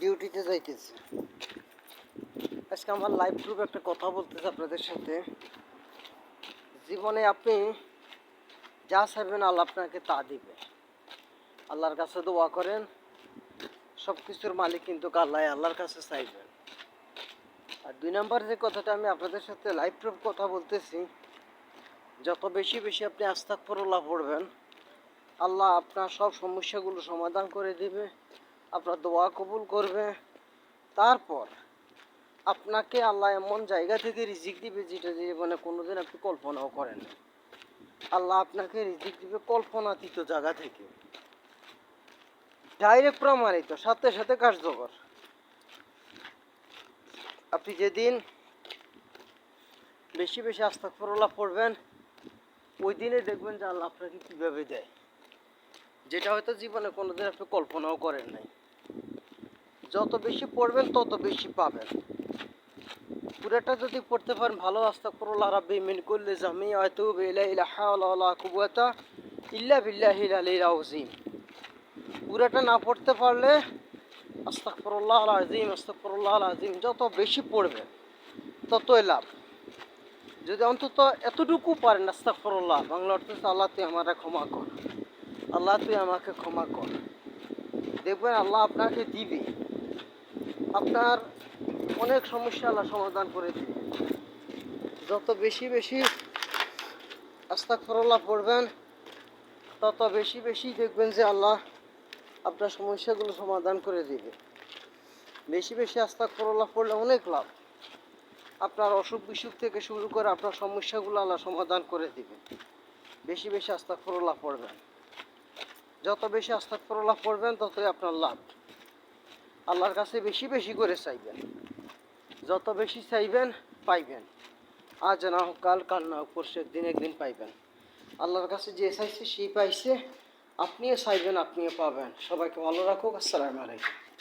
ডিউটিতে যাইতেছে। আজকে আমার লাইভ গ্রুপে একটা কথা বলতেছে আপনাদের সাথে। জীবনে আপনি যা চাইবেন আল্লাহ আপনাকে তা দিবে। আল্লাহর কাছে দোয়া করেন সব কিছুর মালিক কিন্তু আল্লাহ আল্লাহর কাছে চাইবেন। আর দুই নম্বর যে কথাটা আমি আপনাদের সাথে লাইভ প্রুফ কথা বলতেছি, যত বেশি বেশি আপনি আস্তাক ফরল্লাহ পড়বেন, আল্লাহ আপনার সব সমস্যাগুলো সমাধান করে দিবে। আপনার দোয়া কবুল করবে। তারপর আপনাকে আল্লাহ এমন জায়গা থেকে রিজিক দিবে যেটা জীবনে কোনোদিন আপনি কল্পনাও করেন। আল্লাহ আপনাকে রিজিক দিবে কল্পনাতীত জায়গা থেকে। ডাইরেক্ট প্রমাণিত, সাথে সাথে কার্যকর। আপনি যেদিন বেশি বেশি আস্তাকফরুল্লাহ পড়বেন, ওই দিনে দেখবেন যে আল্লাহ আপনাকে কীভাবে দেয়। যেটা হয়তো জীবনে কোনোদিন আপনি কল্পনাও করেন নাই। যত বেশি পড়বেন, তত বেশি পাবেন। পুরাটা যদি পড়তে পারেন, ভালো আস্তা আস্তাকফরুল্লাহ রাব্বি মিন কুল্লি জামি আতুবু ইলাইহি, লা হাওলা কুওয়াতা ইল্লা বিল্লাহিল আলিয়্যিল আযীম। পুরাটা না পড়তে পারলে আস্তাকফরুল্লাহ আল আজিম আস্তাকফরুল্লাহ আল আজিম যত বেশি পড়বে ততই লাভ। যদি অন্তত এতটুকু পারেন আস্তাকফরুল্লাহ বাংলা অর্থ আল্লাহ তুই আমারে ক্ষমা কর। আল্লাহ তুই আমাকে ক্ষমা কর। দেখবেন আল্লাহ আপনাকে দিবে। আপনার অনেক সমস্যা আল্লাহ সমাধান করে যত বেশি বেশি আস্তাকফরুল্লাহ পড়বেন, তত বেশি বেশি দেখবেন যে আল্লাহ আপনার সমস্যাগুলো সমাধান করে দিবে। বেশি বেশি আস্থা করলা পড়লে অনেক লাভ। আপনার অসুখ বিসুখ থেকে শুরু করে আপনার সমস্যাগুলো আল্লাহ সমাধান করে দিবে। বেশি বেশি আস্থা করলা পড়বেন। যত বেশি আস্থা করলা পড়বেন, ততই আপনার লাভ। আল্লাহর কাছে বেশি বেশি করে চাইবেন। যত বেশি চাইবেন, পাইবেন। আজ না হোক কাল কাল না হোক, পরশু একদিন একদিন পাইবেন। আল্লাহর কাছে যে চাইছে, সেই পাইছে। আপনিও চাইবেন, আপনিও পাবেন। সবাইকে ভালো রাখুক। আসসালামু আলাইকুম।